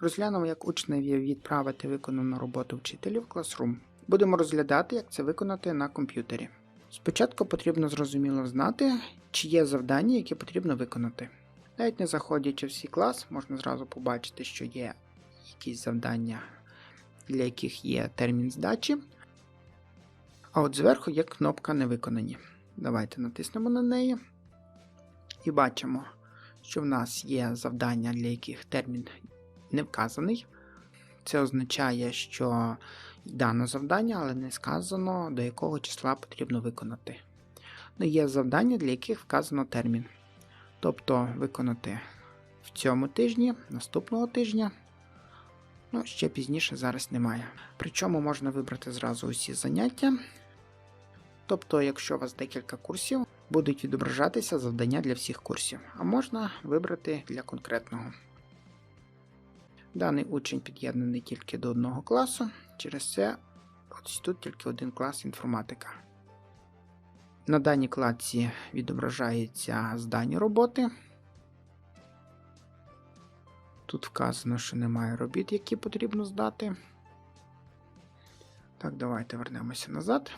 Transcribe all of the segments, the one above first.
Розглянемо, як учневі відправити виконану роботу вчителю в Classroom. Будемо розглядати, як це виконати на комп'ютері. Спочатку потрібно зрозуміло знати, чи є завдання, які потрібно виконати. Навіть не заходячи в свій клас, можна зразу побачити, що є якісь завдання, для яких є термін здачі. А от зверху є кнопка не виконані. Давайте натиснемо на неї і бачимо, що в нас є завдання, для яких термін не вказаний. Це означає, що дано завдання, але не сказано, до якого числа потрібно виконати. Ну, є завдання, для яких вказано термін. Тобто виконати в цьому тижні, наступного тижня. Ну, ще пізніше зараз немає. Причому можна вибрати зразу усі заняття. Тобто, якщо у вас декілька курсів, будуть відображатися завдання для всіх курсів, а можна вибрати для конкретного. Даний учень під'єднаний тільки до одного класу, через це ось тут тільки один клас інформатика. На даній кладці відображаються здані роботи. Тут вказано, що немає робіт, які потрібно здати. Так, давайте вернемося назад.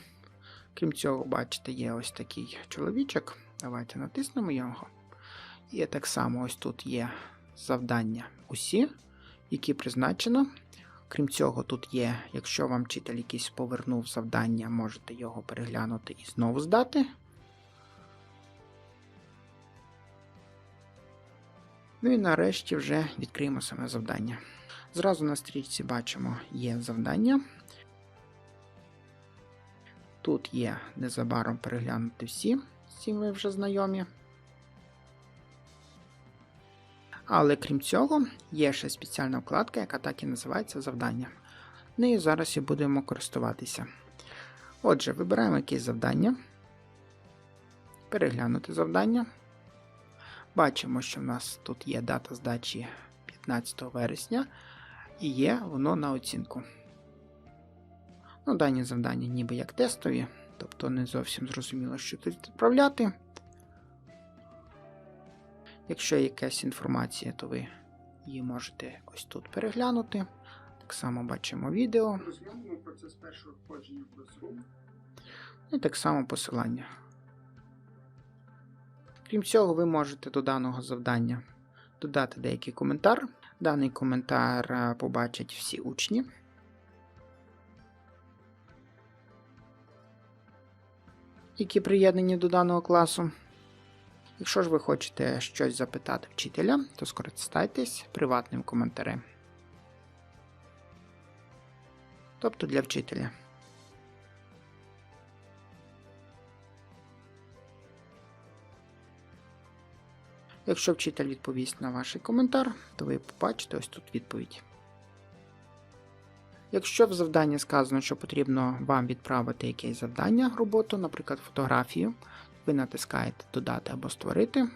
Крім цього, бачите, є ось такий чоловічок. Давайте натиснемо його. І так само ось тут є завдання усі, які призначено. Крім цього, тут є, якщо вам вчитель якийсь повернув завдання, можете його переглянути і знову здати. Ну і нарешті вже відкриємо саме завдання. Зразу на стрічці бачимо, є завдання. Тут є незабаром переглянути всі, цим ви вже знайомі. Але крім цього, є ще спеціальна вкладка, яка так і називається завдання. Нею зараз і будемо користуватися. Отже, вибираємо якесь завдання. Переглянути завдання. Бачимо, що в нас тут є дата здачі 15 вересня, і є воно на оцінку. Ну, дані завдання ніби як тестові, тобто не зовсім зрозуміло, що тут відправляти. Якщо є якась інформація, то ви її можете ось тут переглянути. Так само бачимо відео. Розглянемо процес першого входження в Classroom. І так само посилання. Крім цього, ви можете до даного завдання додати деякий коментар. Даний коментар е, побачать всі учні. Які приєднані до даного класу. Якщо ж ви хочете щось запитати вчителя, то скористайтесь приватним коментарем. Тобто для вчителя. Якщо вчитель відповість на ваш коментар, то ви побачите ось тут відповідь. Якщо в завданні сказано, що потрібно вам відправити якесь завдання, роботу, наприклад, фотографію, ви натискаєте Додати або Створити.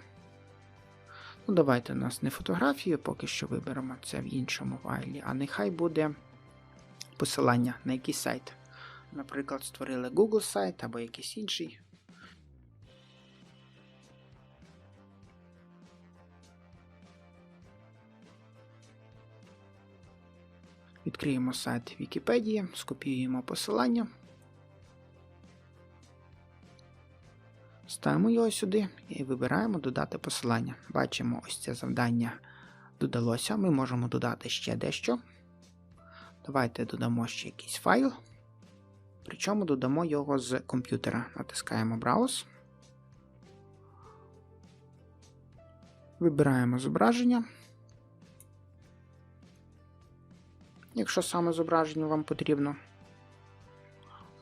Ну, давайте у нас не фотографію, поки що виберемо це в іншому файлі, а нехай буде посилання на якийсь сайт. Наприклад, створили Google сайт або якийсь інший. Відкриємо сайт Вікіпедії, скопіюємо посилання. Ставимо його сюди і вибираємо додати посилання. Бачимо, ось це завдання додалося. Ми можемо додати ще дещо. Давайте додамо ще якийсь файл. Причому додамо його з комп'ютера. Натискаємо Browse. Вибираємо зображення. Якщо саме зображення вам потрібно.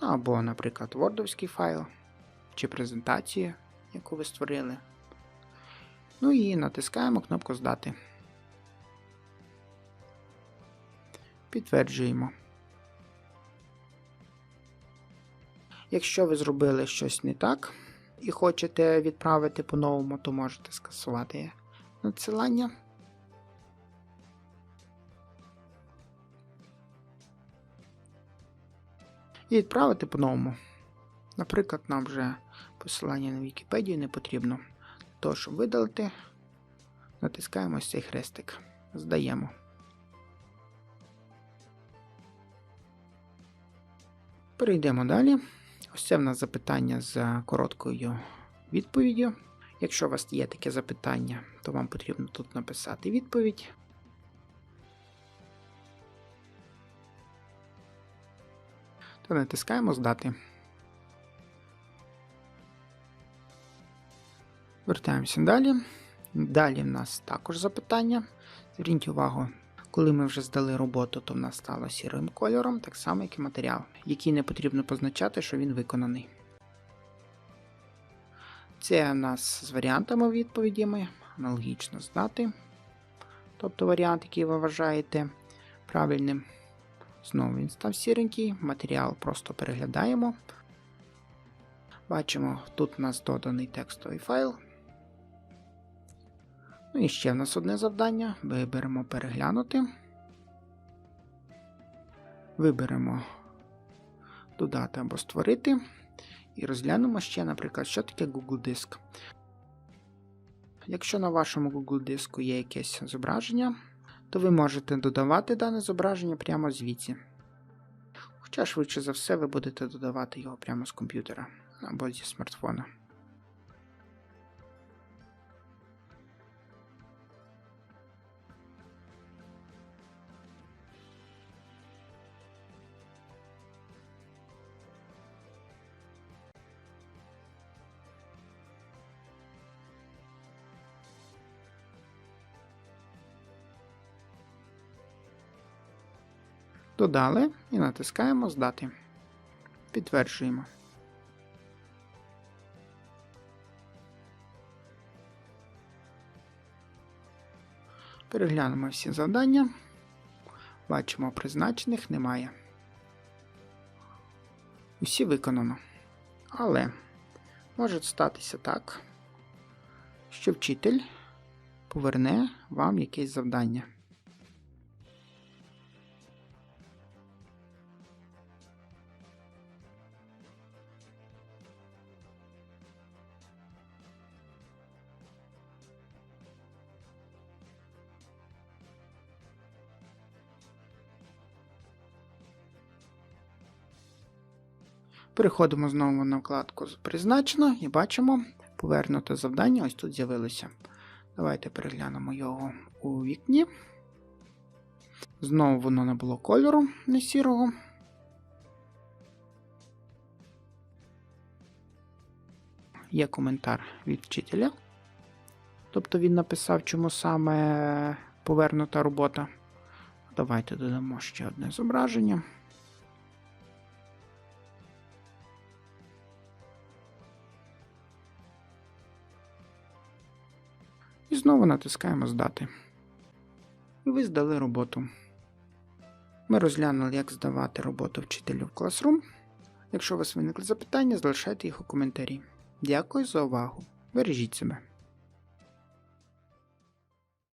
Або, наприклад, Wordовський файл чи презентацію, яку ви створили. Ну і натискаємо кнопку Здати. Підтверджуємо. Якщо ви зробили щось не так і хочете відправити по-новому, то можете скасувати надсилання. І відправити по-новому. Наприклад, нам вже посилання на Вікіпедію не потрібно. Тож видалити, натискаємо цей хрестик. Здаємо. Перейдемо далі. Ось це в нас запитання з короткою відповіддю. Якщо у вас є таке запитання, то вам потрібно тут написати відповідь. Та натискаємо Здати. Вертаємося далі. Далі в нас також запитання. Зверніть увагу, коли ми вже здали роботу, то в нас стало сірим кольором, так само, як і матеріал, який не потрібно позначати, що він виконаний. Це у нас з варіантами відповідями, аналогічно здати. Тобто варіант, який ви вважаєте правильним. Знову він став сіренький, матеріал просто переглядаємо. Бачимо, тут у нас доданий текстовий файл. Ну і ще в нас одне завдання. Виберемо переглянути. Виберемо додати або створити. І розглянемо ще, наприклад, що таке Google Диск. Якщо на вашому Google диску є якесь зображення, то ви можете додавати дане зображення прямо звідси. Хоча, швидше за все, ви будете додавати його прямо з комп'ютера або зі смартфона. Додали і натискаємо Здати. Підтверджуємо. Переглянемо всі завдання. Бачимо, призначених немає. Усі виконано. Але може статися так, що вчитель поверне вам якесь завдання. Переходимо знову на вкладку Призначено і бачимо, повернуте завдання ось тут з'явилося. Давайте переглянемо його у вікні. Знову воно не було кольору, не сірого. Є коментар від вчителя. Тобто він написав, чому саме повернута робота. Давайте додамо ще одне зображення. Знову натискаємо Здати. І ви здали роботу. Ми розглянули, як здавати роботу вчителю в Classroom. Якщо у вас виникли запитання, залишайте їх у коментарі. Дякую за увагу. Бережіть себе.